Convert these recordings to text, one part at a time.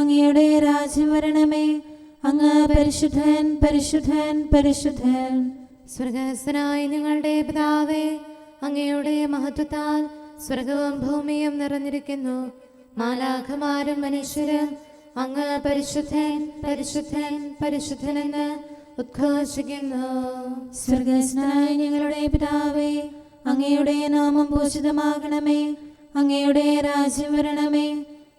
അങ്ങയുടെ രാജ്യം വരണമേ അങ്ങ് പരിശുദ്ധൻ പരിശുദ്ധൻ പരിശുദ്ധൻ. സ്വർഗസ്വനായ നിങ്ങളുടെ പിതാവേ അങ്ങയുടെ മഹത്വത്താൽ സ്വർഗവും ഭൂമിയും നിറഞ്ഞിരിക്കുന്നു. മാലാഖമാരും മനുഷ്യരും അങ്ങ് പരിശുദ്ധൻ പരിശുദ്ധൻ പരിശുദ്ധനെന്ന് ഉദ്ഘോഷിക്കുന്നു. സ്വർഗസ്ഥനായ ഞങ്ങളുടെ പിതാവേ അങ്ങയുടെ നാമം പൂഷിതമാകണമേ അങ്ങയുടെ രാജ്യം വരണമേ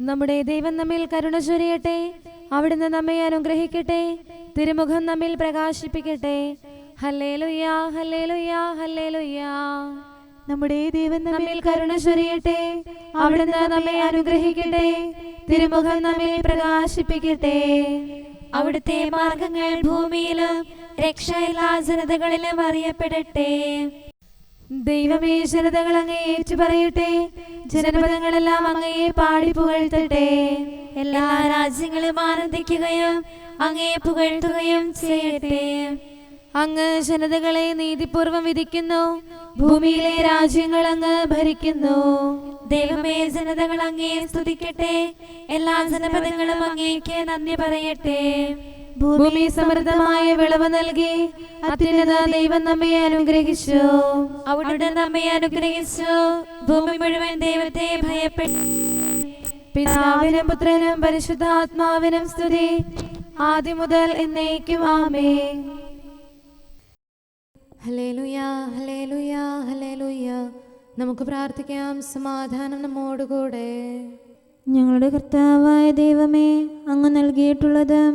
നമ്മുടെ ദൈവം നമ്മിൽ കരുണ ചൊരിയട്ടെ. അവിടുന്ന് നമ്മെ അനുഗ്രഹിക്കട്ടെ. തിരുമുഖം നമ്മിൽ പ്രകാശിപ്പിക്കട്ടെ. Hallelujah hallelujah hallelujah. നമ്മുടെ ദൈവം നമ്മിൽ കരുണ ചൊരിയട്ടെ. അവിടുന്ന് നമ്മെ അനുഗ്രഹിക്കട്ടെ. തിരുമുഖം നമ്മിൽ പ്രകാശിപ്പിക്കട്ടെ. അവിടുത്തെ മാർഗങ്ങൾ ഭൂമിയിലും രക്ഷയില്ലാ ജനതകളിലും അറിയപ്പെടട്ടെ. ദൈവമേ ജനതകൾ അങ്ങയെ ഏറ്റു പറയട്ടെ. ജനപദങ്ങളെല്ലാം അങ്ങയെ പാടി പുകഴ്ത്തട്ടെ. എല്ലാ രാജ്യങ്ങളും ആനന്ദിക്കുകയും അങ്ങയെ പുകഴ്ത്തുകയും ചെയ്യട്ടെ. അങ്ങ് ജനതകളെ നീതിപൂർവം വിധിക്കുന്നു. ഭൂമിയിലെ രാജ്യങ്ങൾ അങ്ങ് ഭരിക്കുന്നു. ദൈവമേ ജനതകൾ അങ്ങേ സ്തുതിക്കട്ടെ. എല്ലാ ജനപദങ്ങളും അങ്ങേക്ക് നന്ദി പറയട്ടെ. ഭൂമി സമൃദ്ധമായ വിളവ് നൽകി അത്യുന്നത ദൈവം നമ്മെ അനുഗ്രഹിച്ചു. അവിടെ നമ്മെ അനുഗ്രഹിച്ചു. ഭൂമി മുഴുവൻ ദൈവത്തെ ഭയപ്പെട്ടു പിതാവിനും പുത്രനും പരിശുദ്ധാത്മാവിനും സ്തുതി. ആദ്യം മുതൽ എന്നേക്കും ആമേ ഹല്ലേലൂയ ഹല്ലേലൂയ ഹല്ലേലൂയ. നമുക്ക് പ്രാർത്ഥിക്കാം. സമാധാനം നമ്മോടുകൂടെ. ഞങ്ങളുടെ കർത്താവായ ദൈവമേ അങ്ങ് നൽകിയിട്ടുള്ളതും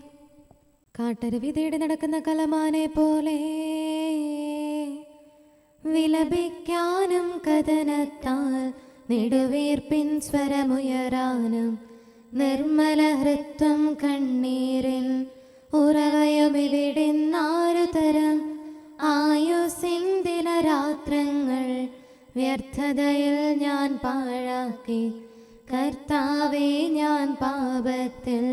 കാട്ടരുവി തേടി നടക്കുന്ന കലമാനെ പോലെ വിലപിക്കാനും കഥനത്താൽ നെടുവീർപ്പിൻ സ്വരമുയരാനും നിർമ്മല ഹൃത്വം കണ്ണീരിൽ ഉറവയുമിവിടുന്നാരു തരം ആയുസിന്ദിന രാത്രങ്ങൾ വ്യർത്ഥതയിൽ ഞാൻ പാഴാക്കി കർത്താവെ ഞാൻ പാപത്തിൽ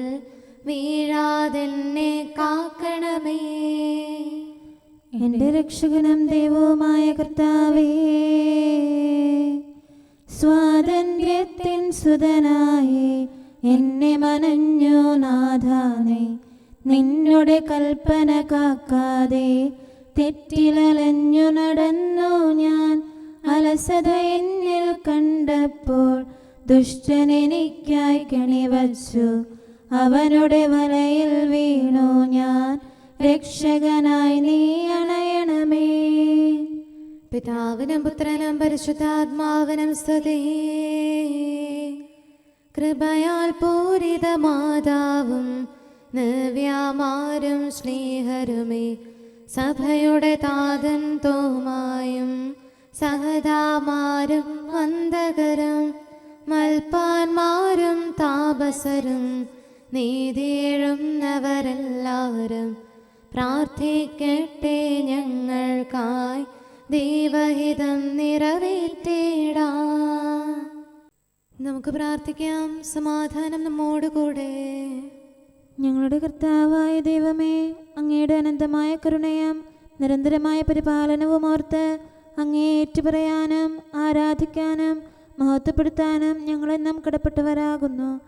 വീഴാതെന്നെ കാക്കണമേ. എന്റെ രക്ഷകനും ദൈവവുമായ കർത്താവേ സ്വാതന്ത്ര്യത്തിൻ സുതനായി എന്നെ മനഞ്ഞു നാഥാനെ നിന്നോട് കൽപ്പന കാക്കാതെ തെറ്റിലലഞ്ഞു നടന്നു ഞാൻ. അലസത എന്നിൽ കണ്ടപ്പോൾ ദുഷ്ടനെനിക്കായി കണിവച്ചു. അവനുടെ വലയിൽ വീണു ഞാൻ. രക്ഷകനായി നീ അണയണമേ. പിതാവിനും പുത്രനും പരിശുദ്ധാത്മാവിനും സ്തുതി. കൃപയാൽ പൂരിത മാതാവും നവ്യാമാരും സ്നേഹരുമേ. സഭയുടെ താതൻ തോമായും സഹതാമാരും വന്ദകരും മൽപ്പാന്മാരും താപസരും നീതിയെഴുന്നവരെല്ലാവരും പ്രാർത്ഥിക്കട്ടെ ഞങ്ങൾക്കായി ദൈവഹിതം നിറവേറ്റേടാ. നമുക്ക് പ്രാർത്ഥിക്കാം. സമാധാനം നമ്മോട് കൂടെ. ഞങ്ങളുടെ കർത്താവായ ദൈവമേ അങ്ങയുടെ അനന്തമായ കരുണയും നിരന്തരമായ പരിപാലനവും ഓർത്ത് അങ്ങേ ഏറ്റുപറയാനും ആരാധിക്കാനും മഹത്വപ്പെടുത്താനും ഞങ്ങളെന്നും കടപ്പെട്ടവരാകുന്നു.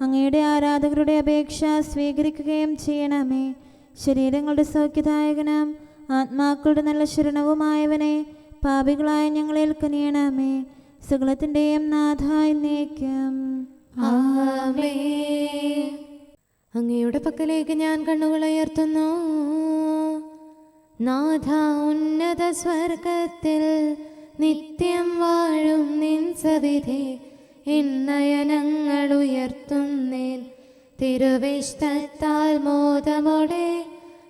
അങ്ങയുടെ ആരാധകരുടെ അപേക്ഷ സ്വീകരിക്കുകയും ചെയ്യണമേ. ശരീരങ്ങളുടെ സൗഖ്യദായകനും ആത്മാക്കളുടെ നല്ല ശരണവുമായവനെ പാപികളായ ഞങ്ങളിൽ കനിയണമേ. സകലത്തിന്റെയും നാഥായി നീക്കം അങ്ങയുടെ പക്കലേക്ക് ഞാൻ കണ്ണുകൾ ഉയർത്തുന്നു. നാഥ ഉന്നത സ്വർഗത്തിൽ നിത്യം വാഴും നിൻ സവിധി. എന്നയനങ്ങൾ ഉയർത്തുന്നേൻ തിരുവിഷ്ടത്താൽ മോദമോടെ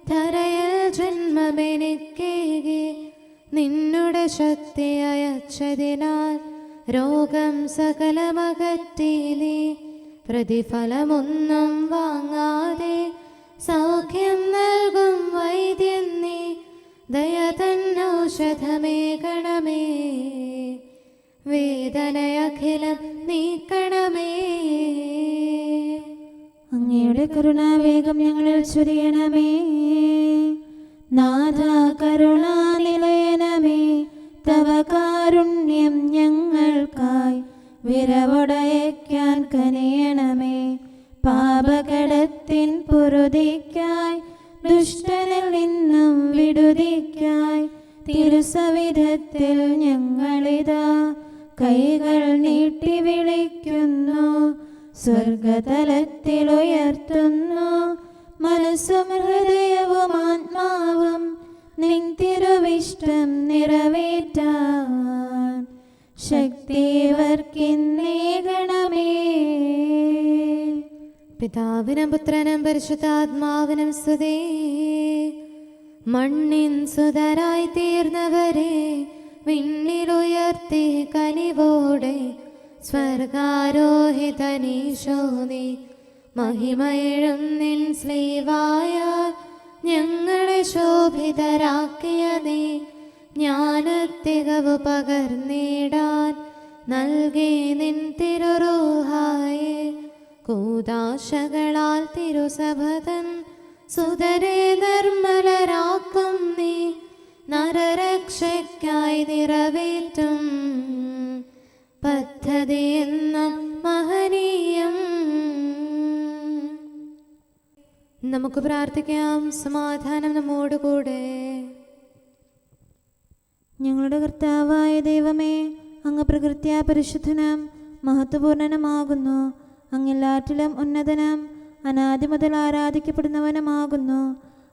ധരയിൽ ജന്മമെനിക്കേകി. നിന്നുടെ ശക്തി അയച്ചതിനാൽ രോഗം സകലമകറ്റീലി. പ്രതിഫലമൊന്നും വാങ്ങാതെ സൗഖ്യം നൽകും വൈദ്യൻ നീ. ഗണമേ. വേദനയഖിലം നീക്കണമേ. അങ്ങയുടെ കരുണാവേഗം ഞങ്ങളിൽ ചൊരിയണമേ. നാഥ കരുണാനിലയനമേ തവ കാരുണ്യം ഞങ്ങൾക്കായി വിരവടയക്കാൻ കനിയണമേ. പാപകടത്തിൻ പൊറുതിക്കായി ദുഷ്ടനിൽ നിന്നും വിടുതിക്കായി തിരുസവിധത്തിൽ ഞങ്ങളിതാ കൈകൾ നീട്ടി വിളിക്കുന്നു സ്വർഗതലത്തിൽ ഉയർത്തുന്നു മനസ്സും ഹൃദയവും ആത്മാവും നിൻ തിരുവിഷ്ടം നിറവേറ്റാൻ. ശക്തിവർക്കിന്നേകണമേ പിതാവിനും പുത്രനും പരിശുദ്ധാത്മാവിനും സ്തുതി. മണ്ണിൻ സുതരായി തീർന്നവരെ വിണ്ണിലുയർത്തി കനിവോടെ സ്വർഗാരോഹിതനീശോനി മഹിമയിഴും നിൻ സ്ലീവായ ഞങ്ങളെ ശോഭിതരാക്കിയ നീ. ജ്ഞാനത്തികവ് പകർന്നിടാൻ നൽകി നിൻ തിരുറൂഹായി. കൂതാശകളാൽ തിരുസഭതൻ സുതരെ നിർമ്മലരാക്കും നീ. നരരക്ഷയ്ക്കായി നിറവേറ്റും പദ്ധതി എന്ന മഹനീയം. നമുക്ക് പ്രാർത്ഥിക്കാം സമാധാനം നമ്മോടുകൂടെ ഞങ്ങളുടെ കർത്താവായ ദൈവമേ അങ്ങ് പ്രകൃത്യാ പരിശുദ്ധനാം മഹത്വപൂർണനുമാകുന്നു. അങ്ങെല്ലാറ്റിലും ഉന്നതനാം അനാദി മുതൽ ആരാധിക്കപ്പെടുന്നവനുമാകുന്നു.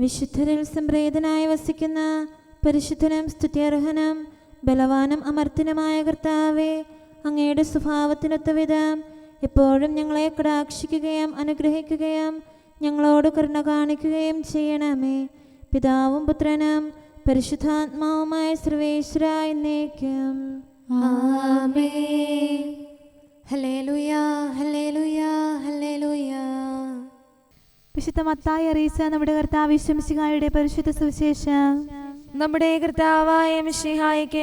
വിശുദ്ധരിൽ സംപ്രേതനായി വസിക്കുന്ന പരിശുദ്ധനും സ്തുത്യർഹനും ബലവാനും അമർത്തനുമായ കർത്താവെ അങ്ങയുടെ സ്വഭാവത്തിനൊത്ത വിധം എപ്പോഴും ഞങ്ങളെ കടാക്ഷിക്കുകയും അനുഗ്രഹിക്കുകയും ഞങ്ങളോട് കരുണ കാണിക്കുകയും ചെയ്യണമേ. പിതാവും പുത്രനും പരിശുദ്ധാത്മാവുമായ സർവേശ്വര എന്നേക്കും. ആമേ ഹല്ലേലൂയ ഹല്ലേലൂയ ഹല്ലേലൂയ. വിശുദ്ധ മത്തായി അറിയിച്ച നമ്മുടെ കർത്താവ് വിശ്വംസികായുടെ പരിശുദ്ധ സുവിശേഷം. നമ്മുടെ കർത്താവായ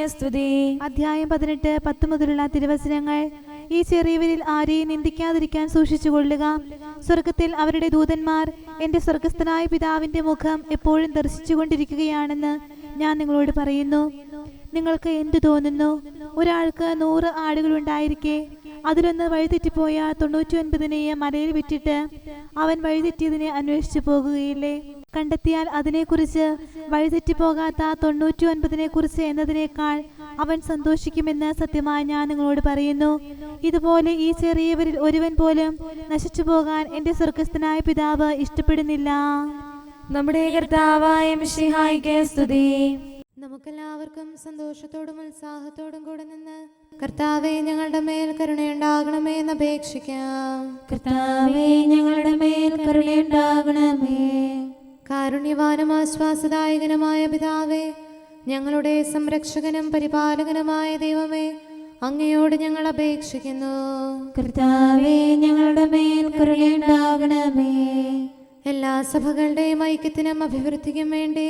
സ്തുതി. അധ്യായം പതിനെട്ട് പത്ത് മുതലുള്ള തിരുവചനങ്ങൾ. ഈ ചെറിയവരിൽ ആരെയും നിന്ദിക്കാതിരിക്കാൻ സൂക്ഷിച്ചു കൊള്ളുക സ്വർഗത്തിൽ അവരുടെ ദൂതന്മാർ എന്റെ സ്വർഗസ്ഥനായ പിതാവിന്റെ മുഖം എപ്പോഴും ദർശിച്ചുകൊണ്ടിരിക്കുകയാണെന്ന് ഞാൻ നിങ്ങളോട് പറയുന്നു. നിങ്ങൾക്ക് എന്തു തോന്നുന്നു? ഒരാൾക്ക് നൂറ് ആടുകളുണ്ടായിരിക്കെ. അതിലൊന്ന് വഴിതെറ്റിപ്പോയ തൊണ്ണൂറ്റി ഒൻപതിനെയും മലയിൽ വിറ്റിട്ട് അവൻ വഴിതെറ്റിയതിനെ അന്വേഷിച്ചു പോകുകയില്ലേ? കണ്ടെത്തിയാൽ അതിനെക്കുറിച്ച് വഴിതെറ്റിപ്പോകാത്ത തൊണ്ണൂറ്റി ഒൻപതിനെ കുറിച്ച് എന്നതിനേക്കാൾ അവൻ സന്തോഷിക്കുമെന്ന് സത്യമായി ഞാൻ നിങ്ങളോട് പറയുന്നു. ഇതുപോലെ ഈ ചെറിയവരിൽ ഒരുവൻ പോലും നശിച്ചു പോകാൻ എന്റെ സ്വർഗസ്ഥനായ പിതാവ് ഇഷ്ടപ്പെടുന്നില്ല. നമ്മുടെ കർത്താവായ സ്തുതി. നമുക്കെല്ലാവർക്കും സന്തോഷത്തോടും ഉത്സാഹത്തോടും കൂടെ നിന്ന് കർത്താവെ ഞങ്ങളുടെ മേൽ കരുണയുണ്ടാകണമേ എന്ന് അപേക്ഷിക്കാം. കർത്താവെ ഞങ്ങളുടെ മേൽ കരുണയുണ്ടാകണമേ കാരുണ്യവാനും ആശ്വാസദായകനുമായ പിതാവേ ഞങ്ങളുടെ സംരക്ഷകനും പരിപാലകനുമായ ദൈവമേ അങ്ങയോട് ഞങ്ങൾ അപേക്ഷിക്കുന്നു. കർത്താവേ ഞങ്ങളുടെ മേൽ കരുണയുണ്ടാകണമേ എല്ലാ സഭകളുടെയും ഐക്യത്തിനും അഭിവൃദ്ധിക്കും വേണ്ടി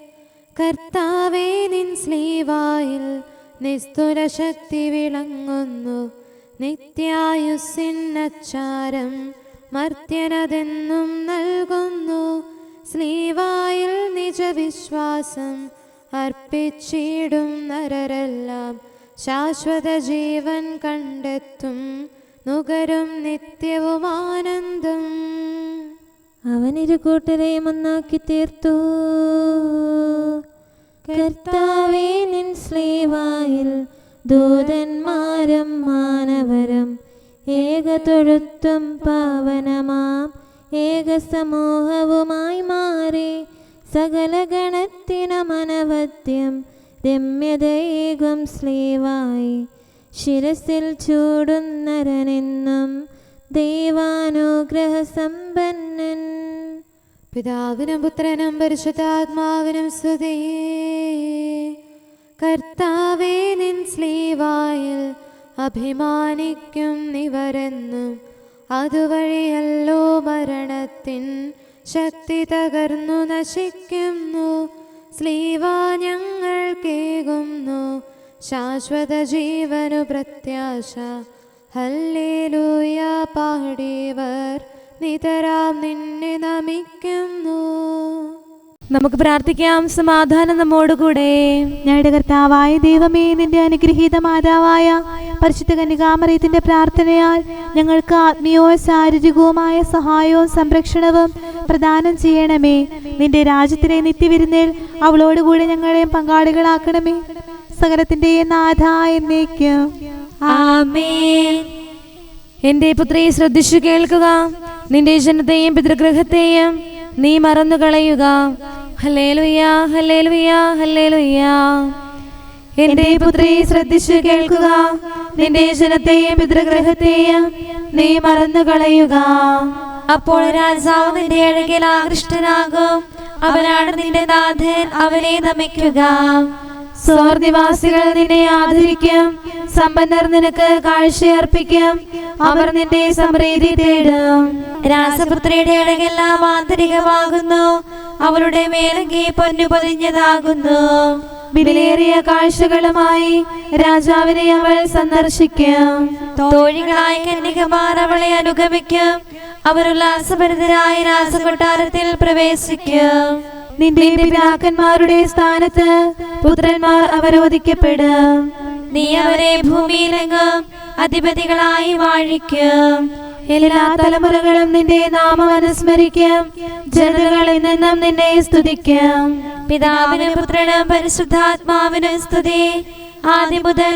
കർത്താവേ നിൻ സ്ലീവായിൽ നിസ്തുര ശക്തി വിളങ്ങുന്നു. നിത്യായുസിന്നച്ചാരം മർത്യനതെന്നും നൽകുന്നു. സ്ലീവായിൽ നിജവിശ്വാസം അർപ്പിച്ചിടും നരരെല്ലാം. ശാശ്വത ജീവൻ കണ്ടെത്തും നുകരും നിത്യവും ആനന്ദം. അവൻ ഇരു കൂട്ടരെയും ഒന്നാക്കി തീർത്തു. കർത്താവേ നിൻ സ്ലീവായിൽ ദൂതന്മാരും മാനവരും ഏകതൊഴുത്തും പാവനമാം ഏക സമൂഹവുമായി മാറി സകല ഗണത്തിന അനവദ്യം രമ്യതയേകും സ്ലീവായി ശിരസിൽ ചൂടുന്നരനെന്നും ദൈവാനുഗ്രഹ സമ്പന്നൻ പിതാവിനും പുത്രനും പരിശുദ്ധാത്മാവിനും സ്തുതി. കർത്താവേ നിൻ സ്ലീവായിൽ അഭിമാനിക്കും നിവരെന്നും അതുവഴിയല്ലോ മരണത്തിൻ ശക്തി തകർന്നു നശിക്കുന്നു. സ്ലീവാ ഞങ്ങൾ കേകുന്നു ശാശ്വത ജീവനു പ്രത്യാശ ഹല്ലേലൂയ പാടിയവർ നിതരാം നിന്നെ നമിക്കുന്നു. നമുക്ക് പ്രാർത്ഥിക്കാം. സമാധാനം നമ്മോടുകൂടെ. ഞങ്ങളുടെ കർത്താവായ ദൈവമേ നിന്റെ അനുഗ്രഹീത മാതാവായ പരിശുദ്ധ കന്യകാമറിയത്തിന്റെ പ്രാർത്ഥനയാൽ ഞങ്ങൾക്ക് ആത്മീയവും ശാരീരികവുമായ സഹായവും സംരക്ഷണവും പ്രദാനം ചെയ്യണമേ. നിന്റെ രാജ്യത്തിലെ നിത്യവിരുന്നേൽ അവളോടുകൂടി ഞങ്ങളെയും പങ്കാളികളാക്കണമേ. സകലത്തിന്റെയും നാഥ എന്നേക്കും. എന്റെ പുത്രി ശ്രദ്ധിച്ചു കേൾക്കുക. നിന്റെ ജനത്തെയും പിതൃഗ്രഹത്തെയും നീ മറന്നു കളയുക. എന്റെ പുത്രി ശ്രദ്ധിച്ചു കേൾക്കുക. നിന്റെ ജനത്തെയും പിതൃഗ്രഹത്തെയും നീ മറന്നു കളയുക. അപ്പോൾ രാജാവ് നിന്റെ അഴകിൽ ആകൃഷ്ടനാകും. അവനാണ് നിന്റെ നാഥൻ. അവനെ നമിക്കുക. സ്വർനിവാസികൾ നിന്നെ ആദരിക്കും. സമ്പന്നർ നിനക്ക് കാഴ്ചയർപ്പിക്കും. അവർ നിന്റെ സമൃദ്ധി തേടും. രാസപുത്രിയുടെ അടകെല്ലാം ആന്തരികമാകുന്നു. അവളുടെ മേലങ്കി പൊന്നു പൊതിഞ്ഞതാകുന്നു. വിലയേറിയ കാഴ്ചകളുമായി രാജാവിനെ അവൾ സന്ദർശിക്കും. തോഴികളായ കന്യകമാർ അവളെ അനുഗമിക്കും. അവർ ഉല്ലാസഭരിതരായ രാസകൊട്ടാരത്തിൽ പ്രവേശിക്കും. നിന്റെ പിതാക്കന്മാരുടെ സ്ഥാനത്ത് പുത്രന്മാർ അവരോധിക്കപ്പെടും. നീ അവരെ ഭൂമിയിലെങ്ങും അധിപതികളായി വാഴിക്കും. എല്ലാ തലമുറകളും നിന്റെ നാമം അനുസ്മരിക്കും. ജനതകളിൽ നിന്നും നിന്നെ സ്തുതിക്കും. പിതാവിന് പുത്രനും പരിശുദ്ധാത്മാവിനും സ്തുതി. ആദ്യം മുതൽ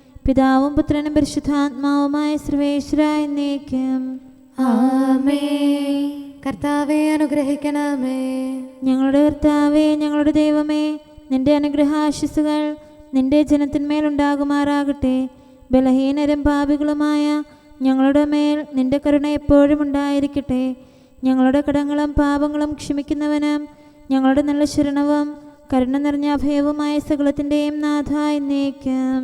പിതാവും പുത്രനും പരിശുദ്ധാത്മാവുമായ സർവേശ്വര എന്നേക്കും. ആമേ കർത്താവെ അനുഗ്രഹിക്കണമേ. ഞങ്ങളുടെ കർത്താവേ ഞങ്ങളുടെ ദൈവമേ നിന്റെ അനുഗ്രഹാശിസുകൾ നിന്റെ ജനത്തിന്മേലുണ്ടാകുമാറാകട്ടെ ബലഹീനരും പാപികളുമായ ഞങ്ങളുടെ മേൽ നിന്റെ കരുണ എപ്പോഴും ഉണ്ടായിരിക്കട്ടെ. ഞങ്ങളുടെ കടങ്ങളും പാപങ്ങളും ക്ഷമിക്കുന്നവനും ഞങ്ങളുടെ നല്ല ശരണവും കരുണ നിറഞ്ഞ അഭയവുമായ സകലത്തിന്റെയും നാഥ എന്നേക്കും.